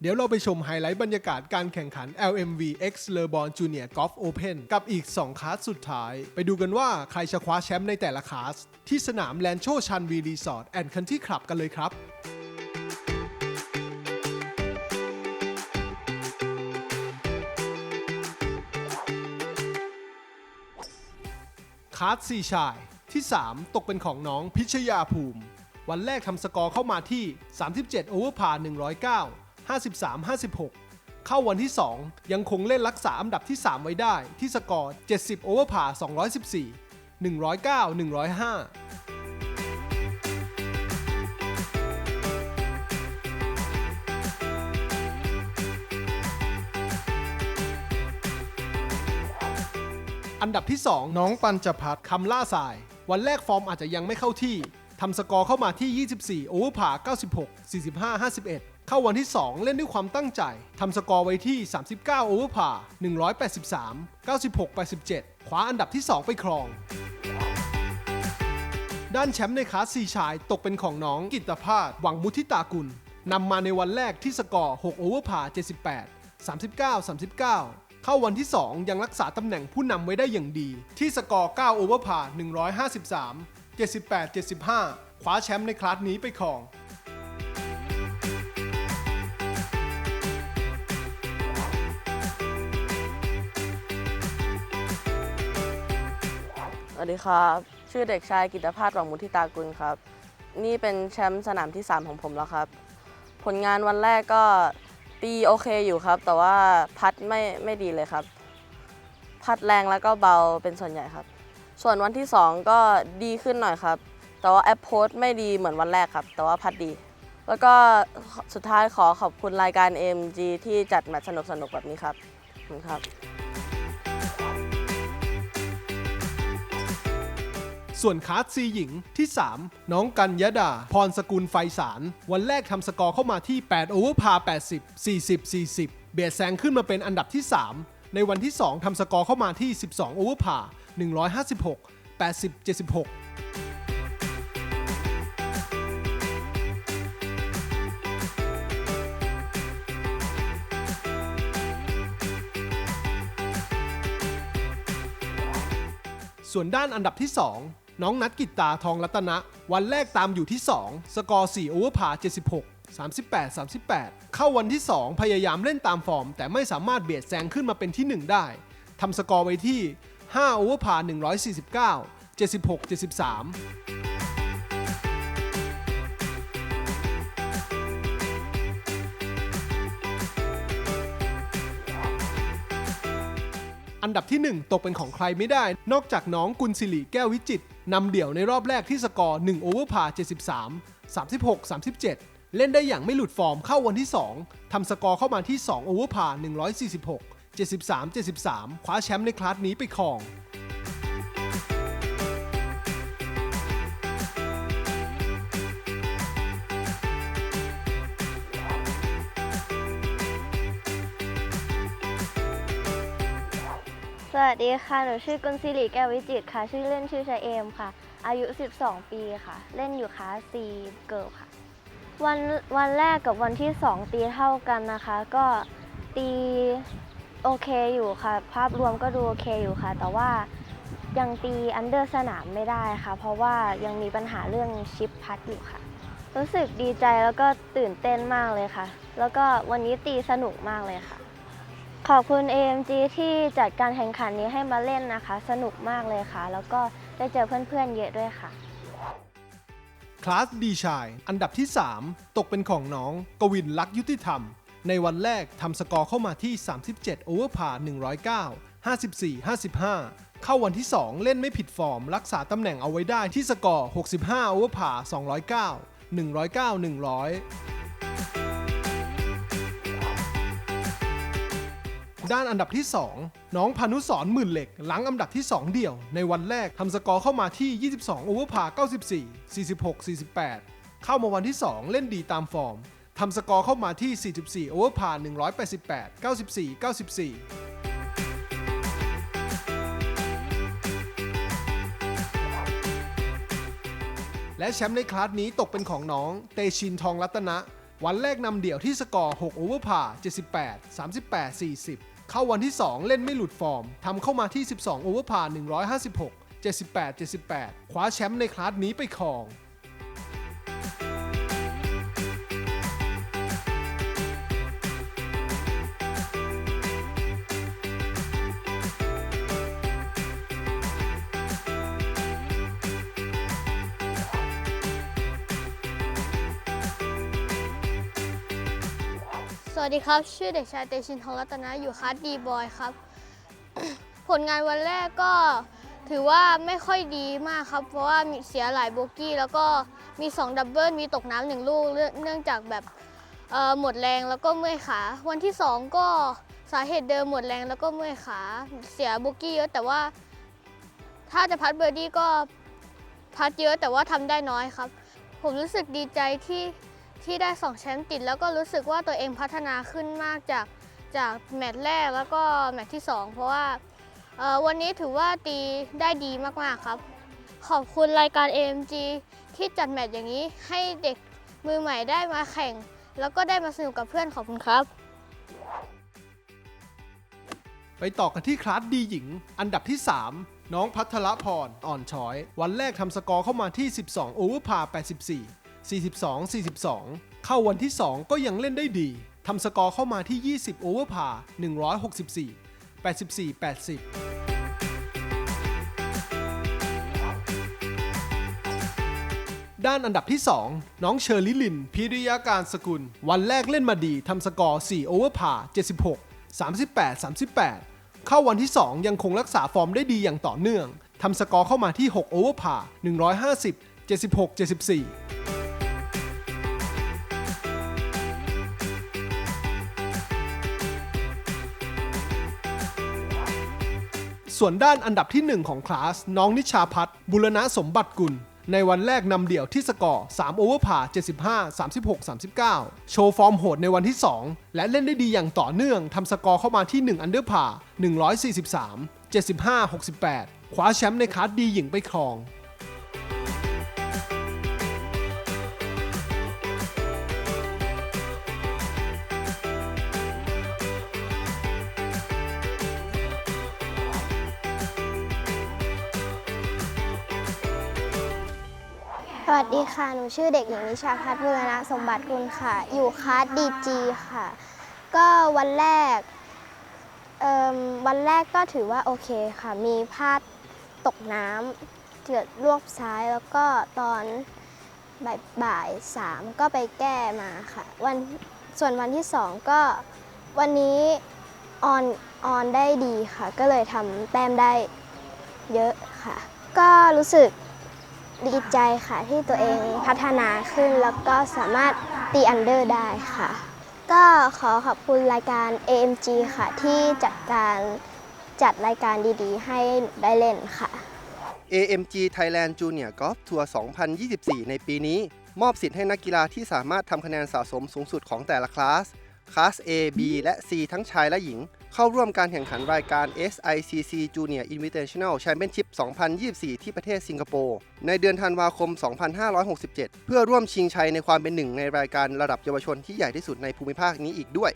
เดี๋ยวเราไปชมไฮไลท์บรรยากาศการแข่งขัน LMV X Le Bon Junior Golf Open กับอีก 2คลาสสุดท้าย ไปดูกันว่าใครจะคว้าแชมป์ในแต่ละคลาส ที่สนามแลนโชชันวีรีสอร์ทแอนด์คันที่คลับกันเลยครับ คาร์ด4ชาย ที่ 3 ตกเป็นของน้องพิชยาภูมิ วันแรกทำสกอร์เข้ามาที่ 37 โอเวอร์พา109 53 56 เข้าวันที่ 2 ยังคงเล่นรักษาอันดับที่ 3 ไว้ได้ที่สกอร์ 70 โอเวอร์พา214 109 105 อันดับที่ 2 น้องปัญจพัฒน์คำล่าสาย วันแรกฟอร์มอาจจะยังไม่เข้าที่ทำสกอร์เข้ามาที่ 24 โอเวอร์ผา 96 45 51 เข้าวันที่ 2 เล่นด้วยความตั้งใจทำสกอร์ไว้ที่ 39 โอเวอร์ผา 183 96 87 คว้าอันดับที่ 2 ไปครอง ด้านแชมป์ในคลาส 4 ชายตกเป็นของน้องกิตภาสหวังมุทิตากุลนำมาในวันแรกที่สกอร์ 6 โอเวอร์พา78 39 39 เข้าวันที่ 2 ยังรักษาตำแหน่งผู้นำไว้ได้อย่างดี ที่สกอร์ 9 โอเวอร์พา 153 78 75 คว้าแชมป์ในคลาสนี้ไปครอง สวัสดีครับ ชื่อเด็กชายกิตภาสหวังมุทิตากุลครับ นี่เป็นแชมป์สนามที่ 3 ของผมแล้วครับ ผลงานวันแรกก็ ตีโอเคอยู่ครับ แต่ว่าพัดไม่ไม่ดีเลยครับ พัดแรงแล้วก็เบาเป็นส่วนใหญ่ครับ ส่วนวันที่ 2 ก็ดีขึ้นหน่อยครับ แต่ว่าแอปโพสไม่ดีเหมือนวันแรกครับ แต่ว่าพัดดี แล้วก็สุดท้ายขอขอบคุณรายการ MG ที่จัดแมตช์สนุกๆแบบนี้ครับขอบคุณครับ ส่วนคลาดซีหญิงที่ 3 น้องกัญญดา พรสกุลไฟสาร วันแรกทำสกอร์เข้ามาที่ 8 โอเวอร์พา 80 40 40 เบียดแซงขึ้นมาเป็นอันดับที่ 3 ในวันที่ 2ทำสกอร์เข้ามาที่ 12 โอเวอร์พา 156 80 76 ส่วนด้านอันดับที่ 2 น้องนัดกิตตาทองรัตนะ วันแรกตามอยู่ที่ 2 สกอร์4โอเวอร์พา76 38 38 เข้าวันที่ 2 พยายามเล่นตามฟอร์ม แต่ไม่สามารถเบียดแซงขึ้นมาเป็นที่ 1 ได้ทำสกอร์ไว้ที่5โอเวอร์พา149 76 73 อันดับที่ 1 ตกเป็นของใครไม่ได้ นอกจากน้องกุลศิริแก้ววิจิตนำเดี่ยวในรอบแรกที่สกอร์1โอเวอร์พา73 36 37 เล่นได้อย่างไม่หลุดฟอร์มเข้าวันที่ 2ทำสกอร์เข้ามาที่2โอเวอร์พา146 73 73 คว้าแชมป์ในคลาสนี้ไปครอง วัสดีค่ะ หนูชื่อกุลศิริแก้ววิจิตค่ะ ชื่อเล่นชื่อชายเอมค่ะ อายุ 12 ปีค่ะ เล่นอยู่คลาสซีเกิร์ลค่ะ วันวันแรกกับวันที่ 2 ตีเท่ากันนะคะ ก็ตีโอเคอยู่ค่ะ ภาพรวมก็ดูโอเคอยู่ค่ะ แต่ว่ายังตีอันเดอร์สนามไม่ได้ค่ะ เพราะว่ายังมีปัญหาเรื่องชิปพัดอยู่ค่ะ รู้สึกดีใจแล้วก็ตื่นเต้นมากเลยค่ะ แล้วก็วันนี้ตีสนุกมากเลยค่ะ ขอบคุณ AMG ที่จัดการแข่งขันนี้ให้มาเล่นนะคะ สนุกมากเลยค่ะ แล้วก็ได้เจอเพื่อนๆเยอะด้วยค่ะ คลาสดีชาย อันดับที่ 3 ตกเป็นของน้องกวินลักษ์ยุติธรรม ในวันแรกทำสกอร์เข้ามาที่ 37 โอเวอร์พา109 54 55 เข้าวันที่ 2 เล่นไม่ผิดฟอร์ม รักษาตำแหน่งเอาไว้ได้ที่สกอร์ 65 โอเวอร์พา209 109 100 ด้านอันดับที่ 2 น้องพานุสรหมื่นเหล็กหลังอันดับที่ 2 เดี่ยว ในวันแรกทำสกอร์เข้ามาที่ 22 โอเวอร์พา94 46 48 เข้ามาวันที่ 2 เล่นดีตามฟอร์มทำสกอร์เข้ามาที่ 44 โอเวอร์พา188 94 94และแชมป์ในคลาสนี้ตกเป็นของน้อง เตชินทองรัตนะ วันแรกนำเดี่ยวที่สกอร์ 6 โอเวอร์พา78 38 40 เข้าวันที่ 2 เล่นไม่หลุดฟอร์มทำเข้ามาที่ 12 โอเวอร์พา156 78 78 คว้าแชมป์ในคลาสนี้ไปครอง วัสดีครับ ชื่อเด็กชายเตชินทองรัตนะอยู่คัสดีบอยครับ ผลงานวันแรกก็ถือว่าไม่ค่อยดีมากครับ เพราะว่ามีเสียหลายโบกี้ แล้วก็มี 2 ดับเบิลมีตกน้ำหนึ่งลูกเนื่องจากแบบหมดแรงแล้วก็เมื่อยขา วันที่ 2 ก็สาเหตุเดิมหมดแรงแล้วก็เมื่อยขาเสียโบกี้เยอะแต่ว่าถ้าจะพัดเบอร์ดี้ก็พัดเยอะแต่ว่าทำได้น้อยครับ ผมรู้สึกดีใจที่ ที่ได้สองแชมป์ติด แล้วก็รู้สึกว่าตัวเองพัฒนาขึ้นมากจากจากแมตช์แรกแล้วก็แมตช์ที่ 2 เพราะว่าวันนี้ถือว่าตีได้ดีมาก ๆ ครับ ขอบคุณรายการ AMG ที่จัดแมตช์อย่างนี้ให้เด็กมือใหม่ได้มาแข่ง แล้วก็ได้มาสนุกกับเพื่อนขอบคุณครับ ไปต่อกันที่คลาสดีหญิง อันดับที่ 3 น้องพัทรพรอ่อนช้อย วันแรกทำสกอร์เข้ามาที่ 12 โอเวอร์พา84 42 42 เข้าวันที่ 2 ก็ยังเล่นได้ดี ทำสกอร์เข้ามาที่ 20 โอเวอร์พา164 84 80ด้านอันดับที่ 2 น้องเชอร์ลิลิน พิริยาการสกุล วันแรกเล่นมาดีทำสกอร์ 4 โอเวอร์พา76 38 38 เข้าวันที่ 2 ยังคงรักษาฟอร์มได้ดีอย่างต่อเนื่องทำสกอร์เข้ามาที่ 6 โอเวอร์พา150 76 74 ส่วนด้านอันดับที่ 1 ของคลาส น้องนิชาพัฒน์บุรณะสมบัติกุล ในวันแรกนำเดี่ยวที่สกอร์ 3 โอเวอร์พา75 36 39 โชว์ฟอร์มโหดในวันที่ 2 และเล่นได้ดีอย่างต่อเนื่องทำสกอร์เข้ามาที่ 1 อันเดอร์พา143 75 68 คว้าแชมป์ในคลาสดีหญิงไปครอง สวัสดีค่ะ หนูชื่อเด็กหญิงนิชาพัฒน์บุรณะสมบัติกุลค่ะ อยู่คลาสดีจีค่ะ ก็วันแรกวันแรกก็ถือว่าโอเคค่ะ มีพลาดตกน้ำเกิดรวบซ้ายแล้วก็ตอนบ่ายบ่ายสามก็ไปแก้มาค่ะ วันส่วนวันที่สองก็วันนี้ออนออนได้ดีค่ะ ก็เลยทำแต้มได้เยอะค่ะ ก็รู้สึก ดีใจค่ะที่ตัวเองพัฒนาขึ้น แล้วก็สามารถตีอันเดอร์ได้ค่ะ ก็ขอขอบคุณรายการ AMG ค่ะ ที่จัดการจัดรายการดีๆ ให้หนูได้เล่นค่ะ AMG Thailand Junior Golf Tour 2024 ในปีนี้ มอบสิทธิ์ให้นักกีฬาที่สามารถทำคะแนนสะสมสูงสุดของแต่ละคลาส คลาส A B และ C ทั้งชายและหญิง เข้าร่วมการแข่งขันรายการ SICC Junior Invitational Championship 2024 ที่ประเทศสิงคโปร์ ในเดือนธันวาคม 2567 เพื่อร่วมชิงชัยในความเป็นหนึ่งในรายการระดับเยาวชนที่ใหญ่ที่สุดในภูมิภาคนี้อีกด้วย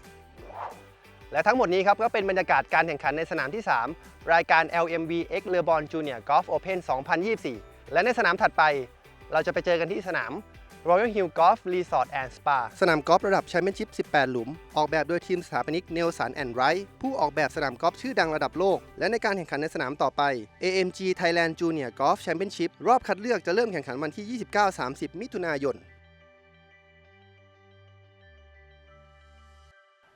และทั้งหมดนี้ครับก็เป็นบรรยากาศการแข่งขันในสนามที่ 3 รายการ LMV X Le Bon Junior Golf Open 2024 และในสนามถัดไป เราจะไปเจอกันที่สนาม Royal Hill Golf Resort and Spa สนามกอล์ฟระดับแชมเปี้ยนชิพ 18 หลุม ออกแบบโดยทีมสถาปนิกเนลสันแอนด์ไรท์ผู้ออกแบบสนามกอล์ฟชื่อดังระดับโลก และในการแข่งขันในสนามต่อไป AMG Thailand Junior Golf Championship รอบคัดเลือกจะเริ่มแข่งขันวันที่ 29-30 มิถุนายน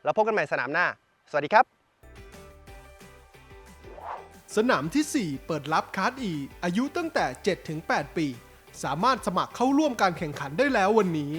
แล้วพบกันใหม่สนามหน้า สวัสดีครับ สนามที่ 4 เปิดรับคาร์ดอีอายุตั้งแต่ 7-8 ปี สามารถสมัครเข้าร่วมการแข่งขันได้แล้ววันนี้